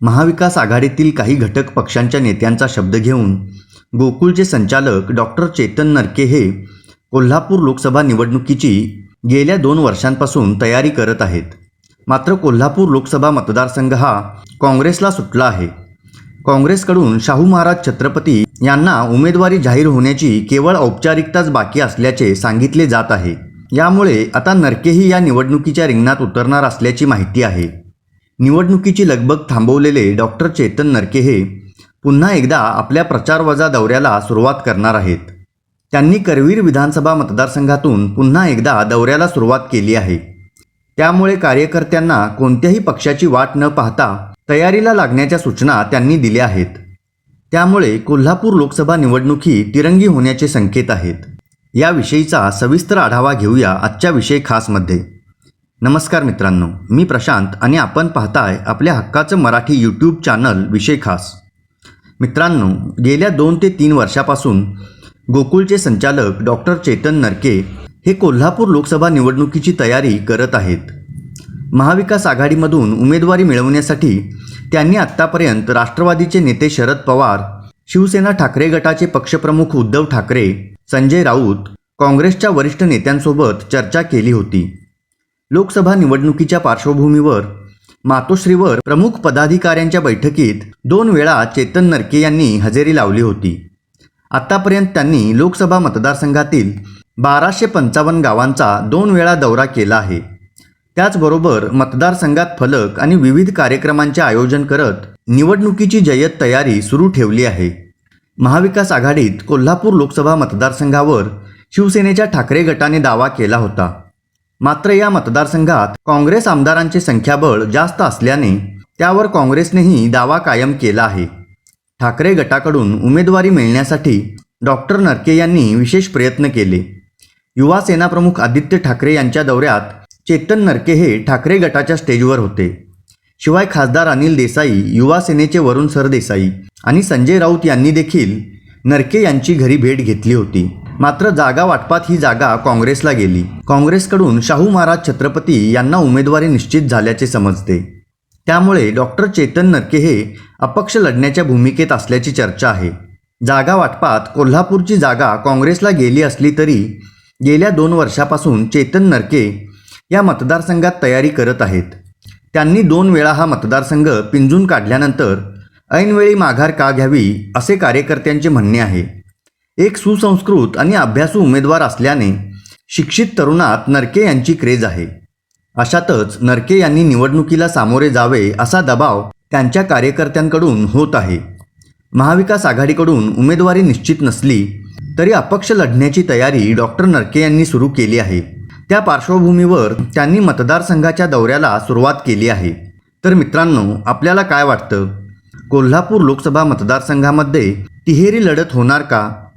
महाविकास आघाडीतील काही घटक पक्षांच्या नेत्यांचा शब्द घेऊन गोकुळचे संचालक डॉक्टर चेतन नरके हे कोल्हापूर लोकसभा निवडणुकीची गेल्या दोन वर्षांपासून तयारी करत आहेत. मात्र कोल्हापूर लोकसभा मतदारसंघ हा काँग्रेसला सुटला आहे. काँग्रेसकडून शाहू महाराज छत्रपती यांना उमेदवारी जाहीर होण्याची केवळ औपचारिकताच बाकी असल्याचे सांगितले जात आहे. यामुळे आता नरकेही या निवडणुकीच्या रिंगणात उतरणार असल्याची माहिती आहे. निवडणुकीची लगबग थांबवलेले डॉक्टर चेतन नरके हे पुन्हा एकदा आपल्या प्रचारवजा दौऱ्याला सुरुवात करणार आहेत. त्यांनी करवीर विधानसभा मतदारसंघातून पुन्हा एकदा दौऱ्याला सुरुवात केली आहे. त्यामुळे कार्यकर्त्यांना कोणत्याही पक्षाची वाट न पाहता तयारीला लागण्याच्या सूचना त्यांनी दिल्या आहेत. त्यामुळे कोल्हापूर लोकसभा निवडणूक ही तिरंगी होण्याचे संकेत आहेत. याविषयीचा सविस्तर आढावा घेऊया आजच्या विषय खासमध्ये. नमस्कार मित्रांनो मी प्रशांत आणि आपण पाहताय आपल्या हक्काचं मराठी यूट्यूब चॅनल विषय खास. मित्रांनो गेल्या दोन ते तीन वर्षापासून गोकुळचे संचालक डॉक्टर चेतन नरके हे कोल्हापूर लोकसभा निवडणुकीची तयारी करत आहेत. महाविकास आघाडीमधून उमेदवारी मिळवण्यासाठी त्यांनी आत्तापर्यंत राष्ट्रवादीचे नेते शरद पवार शिवसेना ठाकरे गटाचे पक्षप्रमुख उद्धव ठाकरे संजय राऊत काँग्रेसच्या वरिष्ठ नेत्यांसोबत चर्चा केली होती. लोकसभा निवडणुकीच्या पार्श्वभूमीवर मातोश्रीवर प्रमुख पदाधिकाऱ्यांच्या बैठकीत दोन वेळा चेतन नरके यांनी हजेरी लावली होती. आत्तापर्यंत त्यांनी लोकसभा मतदारसंघातील बाराशे पंचावन्न गावांचा दोन वेळा दौरा केला आहे. त्याचबरोबर मतदारसंघात फलक आणि विविध कार्यक्रमांचे आयोजन करत निवडणुकीची जय्यत तयारी सुरू ठेवली आहे. महाविकास आघाडीत कोल्हापूर लोकसभा मतदारसंघावर शिवसेनेच्या ठाकरे गटाने दावा केला होता. मात्र या मतदारसंघात काँग्रेस आमदारांचे संख्याबळ जास्त असल्याने त्यावर काँग्रेसनेही दावा कायम केला आहे. ठाकरे गटाकडून उमेदवारी मिळण्यासाठी डॉक्टर नरके यांनी विशेष प्रयत्न केले. युवा सेनाप्रमुख आदित्य ठाकरे यांच्या दौऱ्यात चेतन नरके हे ठाकरे गटाच्या स्टेजवर होते. शिवाय खासदार अनिल देसाई युवा सेनेचे वरुण सरदेसाई आणि संजय राऊत यांनी देखील नरके यांची घरी भेट घेतली होती. मात्र जागा वाटपात ही जागा काँग्रेसला गेली. काँग्रेसकडून शाहू महाराज छत्रपती यांना उमेदवारी निश्चित झाल्याचे समजते. त्यामुळे डॉक्टर चेतन नरके हे अपक्ष लढण्याच्या भूमिकेत असल्याची चर्चा आहे. जागा वाटपात कोल्हापूरची जागा काँग्रेसला गेली असली तरी गेल्या दोन वर्षापासून चेतन नरके या मतदारसंघात तयारी करत आहेत. त्यांनी दोन वेळा हा मतदारसंघ पिंजून काढल्यानंतर ऐनवेळी माघार का घ्यावी असे कार्यकर्त्यांचे म्हणणे आहे. एक सुसंस्कृत आणि अभ्यासू उमेदवार असल्याने शिक्षित तरुणात नरके यांची क्रेज आहे. अशातच नरके यांनी निवडणुकीला सामोरे जावे असा दबाव त्यांच्या कार्यकर्त्यांकडून होत आहे. महाविकास आघाडीकडून उमेदवारी निश्चित नसली तरी अपक्ष लढण्याची तयारी डॉक्टर नरके यांनी सुरू केली आहे. त्या पार्श्वभूमीवर त्यांनी मतदारसंघाच्या दौऱ्याला सुरुवात केली आहे. तर मित्रांनो आपल्याला काय वाटतं? कोल्हापूर लोकसभा मतदारसंघामध्ये तिहेरी लढत होणार का?